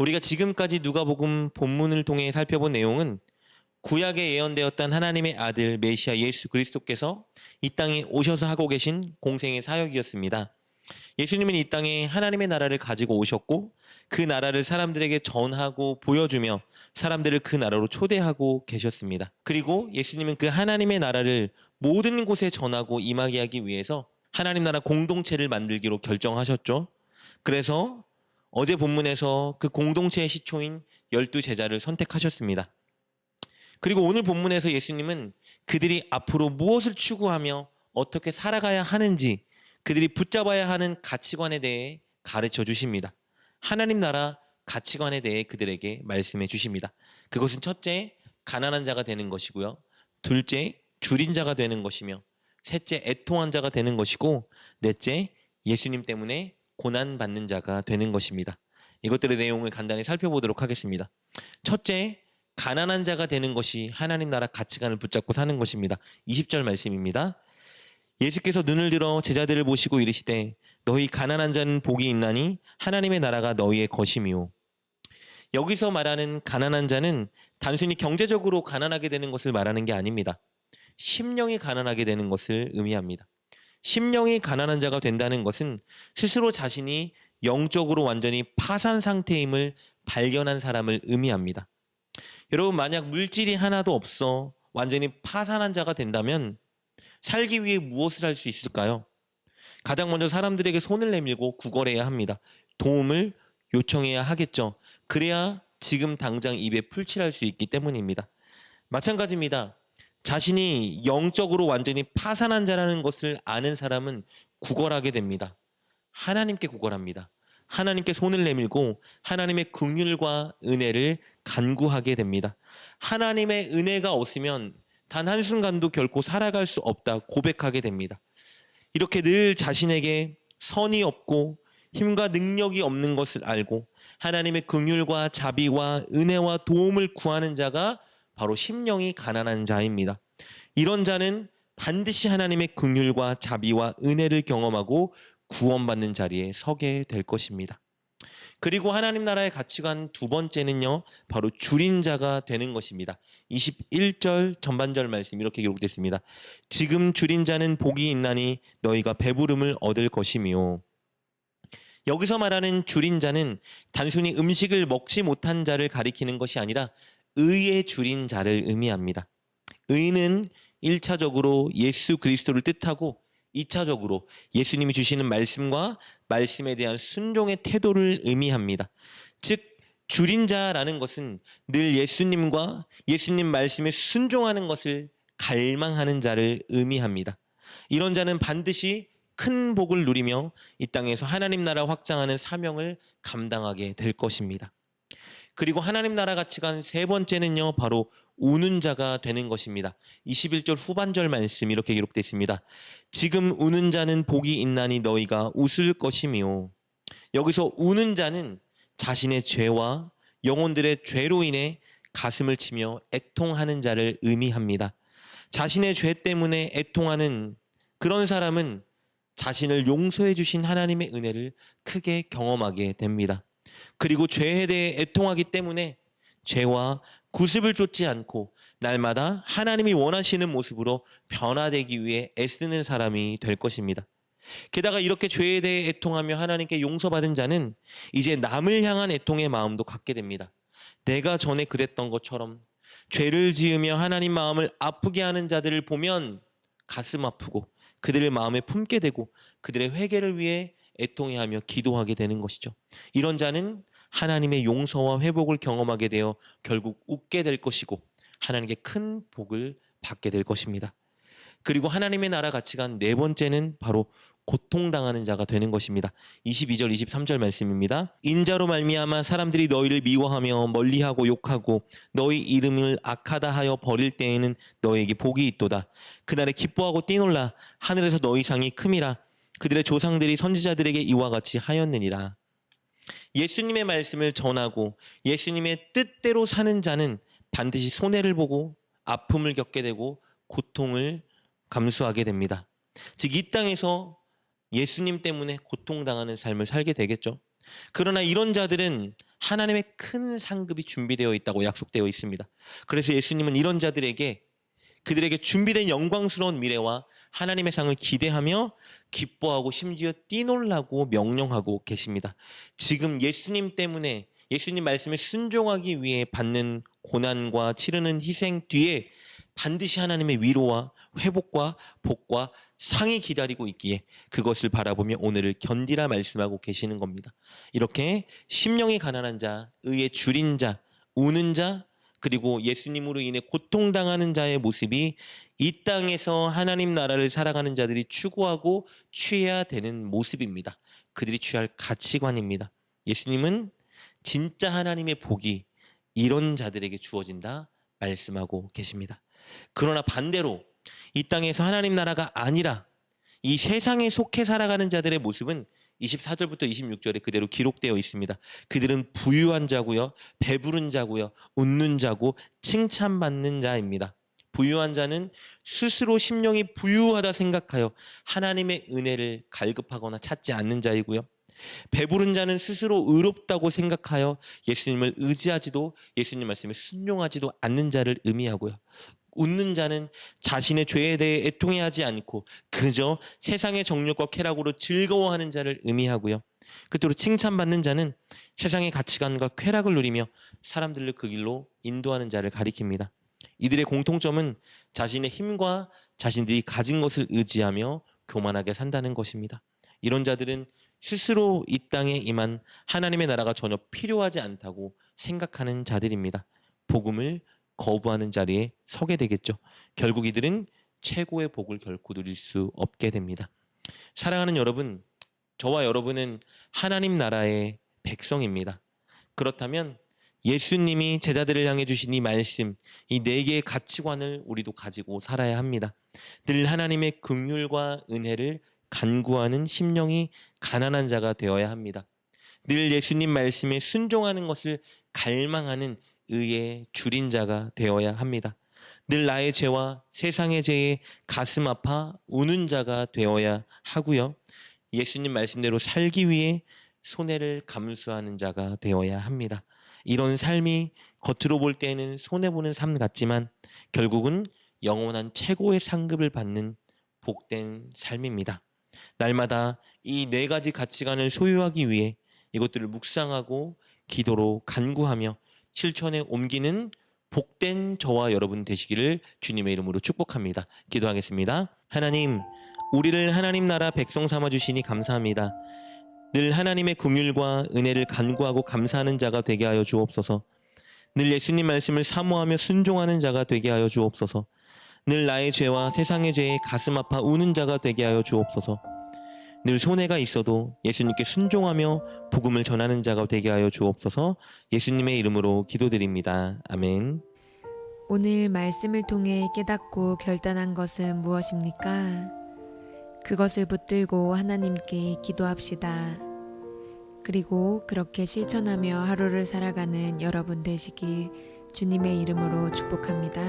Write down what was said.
우리가 지금까지 누가복음 본문을 통해 살펴본 내용은 구약에 예언되었던 하나님의 아들 메시아 예수 그리스도께서 이 땅에 오셔서 하고 계신 공생의 사역이었습니다. 예수님은 이 땅에 하나님의 나라를 가지고 오셨고 그 나라를 사람들에게 전하고 보여주며 사람들을 그 나라로 초대하고 계셨습니다. 그리고 예수님은 그 하나님의 나라를 모든 곳에 전하고 임하게 하기 위해서 하나님 나라 공동체를 만들기로 결정하셨죠. 그래서 어제 본문에서 그 공동체의 시초인 열두 제자를 선택하셨습니다. 그리고 오늘 본문에서 예수님은 그들이 앞으로 무엇을 추구하며 어떻게 살아가야 하는지 그들이 붙잡아야 하는 가치관에 대해 가르쳐 주십니다. 하나님 나라 가치관에 대해 그들에게 말씀해 주십니다. 그것은 첫째, 가난한 자가 되는 것이고요. 둘째, 줄인 자가 되는 것이며, 셋째, 애통한 자가 되는 것이고, 넷째, 예수님 때문에 고난 받는 자가 되는 것입니다. 이것들의 내용을 간단히 살펴보도록 하겠습니다. 첫째, 가난한 자가 되는 것이 하나님 나라 가치관을 붙잡고 사는 것입니다. 20절 말씀입니다. 예수께서 눈을 들어 제자들을 보시고 이르시되 너희 가난한 자는 복이 있나니 하나님의 나라가 너희의 것임이요. 여기서 말하는 가난한 자는 단순히 경제적으로 가난하게 되는 것을 말하는 게 아닙니다. 심령이 가난하게 되는 것을 의미합니다. 심령이 가난한 자가 된다는 것은 스스로 자신이 영적으로 완전히 파산 상태임을 발견한 사람을 의미합니다. 여러분 만약 물질이 하나도 없어 완전히 파산한 자가 된다면 살기 위해 무엇을 할 수 있을까요? 가장 먼저 사람들에게 손을 내밀고 구걸해야 합니다. 도움을 요청해야 하겠죠. 그래야 지금 당장 입에 풀칠할 수 있기 때문입니다. 마찬가지입니다. 자신이 영적으로 완전히 파산한 자라는 것을 아는 사람은 구걸하게 됩니다. 하나님께 구걸합니다. 하나님께 손을 내밀고 하나님의 긍휼과 은혜를 간구하게 됩니다. 하나님의 은혜가 없으면 단 한순간도 결코 살아갈 수 없다 고백하게 됩니다. 이렇게 늘 자신에게 선이 없고 힘과 능력이 없는 것을 알고 하나님의 긍휼과 자비와 은혜와 도움을 구하는 자가 바로 심령이 가난한 자입니다. 이런 자는 반드시 하나님의 긍휼과 자비와 은혜를 경험하고 구원받는 자리에 서게 될 것입니다. 그리고 하나님 나라의 가치관 두 번째는요, 바로 줄인 자가 되는 것입니다. 21절 전반절 말씀 이렇게 기록됐습니다. 지금 줄인 자는 복이 있나니 너희가 배부름을 얻을 것이미요. 여기서 말하는 줄인 자는 단순히 음식을 먹지 못한 자를 가리키는 것이 아니라 의에 줄인 자를 의미합니다. 의는 1차적으로 예수 그리스도를 뜻하고 2차적으로 예수님이 주시는 말씀과 말씀에 대한 순종의 태도를 의미합니다. 즉, 줄인 자라는 것은 늘 예수님과 예수님 말씀에 순종하는 것을 갈망하는 자를 의미합니다. 이런 자는 반드시 큰 복을 누리며 이 땅에서 하나님 나라 확장하는 사명을 감당하게 될 것입니다. 그리고 하나님 나라 가치관 세 번째는요, 바로 우는 자가 되는 것입니다. 21절 후반절 말씀 이렇게 기록되어 있습니다. 지금 우는 자는 복이 있나니 너희가 웃을 것이미요. 여기서 우는 자는 자신의 죄와 영혼들의 죄로 인해 가슴을 치며 애통하는 자를 의미합니다. 자신의 죄 때문에 애통하는 그런 사람은 자신을 용서해 주신 하나님의 은혜를 크게 경험하게 됩니다. 그리고 죄에 대해 애통하기 때문에 죄와 구습을 쫓지 않고 날마다 하나님이 원하시는 모습으로 변화되기 위해 애쓰는 사람이 될 것입니다. 게다가 이렇게 죄에 대해 애통하며 하나님께 용서받은 자는 이제 남을 향한 애통의 마음도 갖게 됩니다. 내가 전에 그랬던 것처럼 죄를 지으며 하나님 마음을 아프게 하는 자들을 보면 가슴 아프고 그들의 마음에 품게 되고 그들의 회개를 위해 애통해하며 기도하게 되는 것이죠. 이런 자는 하나님의 용서와 회복을 경험하게 되어 결국 웃게 될 것이고 하나님께 큰 복을 받게 될 것입니다. 그리고 하나님의 나라 가치관 네 번째는 바로 고통당하는 자가 되는 것입니다. 22절 23절 말씀입니다. 인자로 말미암아 사람들이 너희를 미워하며 멀리하고 욕하고 너희 이름을 악하다 하여 버릴 때에는 너에게 복이 있도다. 그날에 기뻐하고 뛰놀라 하늘에서 너희 상이 큼이라 그들의 조상들이 선지자들에게 이와 같이 하였느니라. 예수님의 말씀을 전하고 예수님의 뜻대로 사는 자는 반드시 손해를 보고 아픔을 겪게 되고 고통을 감수하게 됩니다. 즉, 이 땅에서 예수님 때문에 고통당하는 삶을 살게 되겠죠. 그러나 이런 자들은 하나님의 큰 상급이 준비되어 있다고 약속되어 있습니다. 그래서 예수님은 이런 자들에게 그들에게 준비된 영광스러운 미래와 하나님의 상을 기대하며 기뻐하고 심지어 뛰놀라고 명령하고 계십니다. 지금 예수님 때문에 예수님 말씀에 순종하기 위해 받는 고난과 치르는 희생 뒤에 반드시 하나님의 위로와 회복과 복과 상이 기다리고 있기에 그것을 바라보며 오늘을 견디라 말씀하고 계시는 겁니다. 이렇게 심령이 가난한 자, 의에 줄인 자, 우는 자, 그리고 예수님으로 인해 고통당하는 자의 모습이 이 땅에서 하나님 나라를 살아가는 자들이 추구하고 취해야 되는 모습입니다. 그들이 취할 가치관입니다. 예수님은 진짜 하나님의 복이 이런 자들에게 주어진다 말씀하고 계십니다. 그러나 반대로 이 땅에서 하나님 나라가 아니라 이 세상에 속해 살아가는 자들의 모습은 24절부터 26절에 그대로 기록되어 있습니다. 그들은 부유한 자고요, 배부른 자고요, 웃는 자고 칭찬받는 자입니다. 부유한 자는 스스로 심령이 부유하다 생각하여 하나님의 은혜를 갈급하거나 찾지 않는 자이고요. 배부른 자는 스스로 의롭다고 생각하여 예수님을 의지하지도 예수님 말씀에 순종하지도 않는 자를 의미하고요. 웃는 자는 자신의 죄에 대해 애통해하지 않고 그저 세상의 정욕과 쾌락으로 즐거워하는 자를 의미하고요. 끝으로 칭찬받는 자는 세상의 가치관과 쾌락을 누리며 사람들을 그 길로 인도하는 자를 가리킵니다. 이들의 공통점은 자신의 힘과 자신들이 가진 것을 의지하며 교만하게 산다는 것입니다. 이런 자들은 스스로 이 땅에 임한 하나님의 나라가 전혀 필요하지 않다고 생각하는 자들입니다. 복음을 거부하는 자리에 서게 되겠죠. 결국 이들은 최고의 복을 결코 누릴 수 없게 됩니다. 사랑하는 여러분, 저와 여러분은 하나님 나라의 백성입니다. 그렇다면 예수님이 제자들을 향해 주신 이 말씀, 이 네 개의 가치관을 우리도 가지고 살아야 합니다. 늘 하나님의 긍휼과 은혜를 간구하는 심령이 가난한 자가 되어야 합니다. 늘 예수님 말씀에 순종하는 것을 갈망하는 의의 줄인 자가 되어야 합니다. 늘 나의 죄와 세상의 죄에 가슴 아파 우는 자가 되어야 하고요. 예수님 말씀대로 살기 위해 손해를 감수하는 자가 되어야 합니다. 이런 삶이 겉으로 볼 때는 손해보는 삶 같지만 결국은 영원한 최고의 상급을 받는 복된 삶입니다. 날마다 이 네 가지 가치관을 소유하기 위해 이것들을 묵상하고 기도로 간구하며 실천에 옮기는 복된 저와 여러분 되시기를 주님의 이름으로 축복합니다. 기도하겠습니다. 하나님, 우리를 하나님 나라 백성 삼아 주시니 감사합니다. 늘 하나님의 긍휼과 은혜를 간구하고 감사하는 자가 되게 하여 주옵소서. 늘 예수님 말씀을 사모하며 순종하는 자가 되게 하여 주옵소서. 늘 나의 죄와 세상의 죄에 가슴 아파 우는 자가 되게 하여 주옵소서. 늘 손해가 있어도 예수님께 순종하며 복음을 전하는 자가 되게 하여 주옵소서. 예수님의 이름으로 기도드립니다. 아멘. 오늘 말씀을 통해 깨닫고 결단한 것은 무엇입니까? 그것을 붙들고 하나님께 기도합시다. 그리고 그렇게 실천하며 하루를 살아가는 여러분 되시길 주님의 이름으로 축복합니다.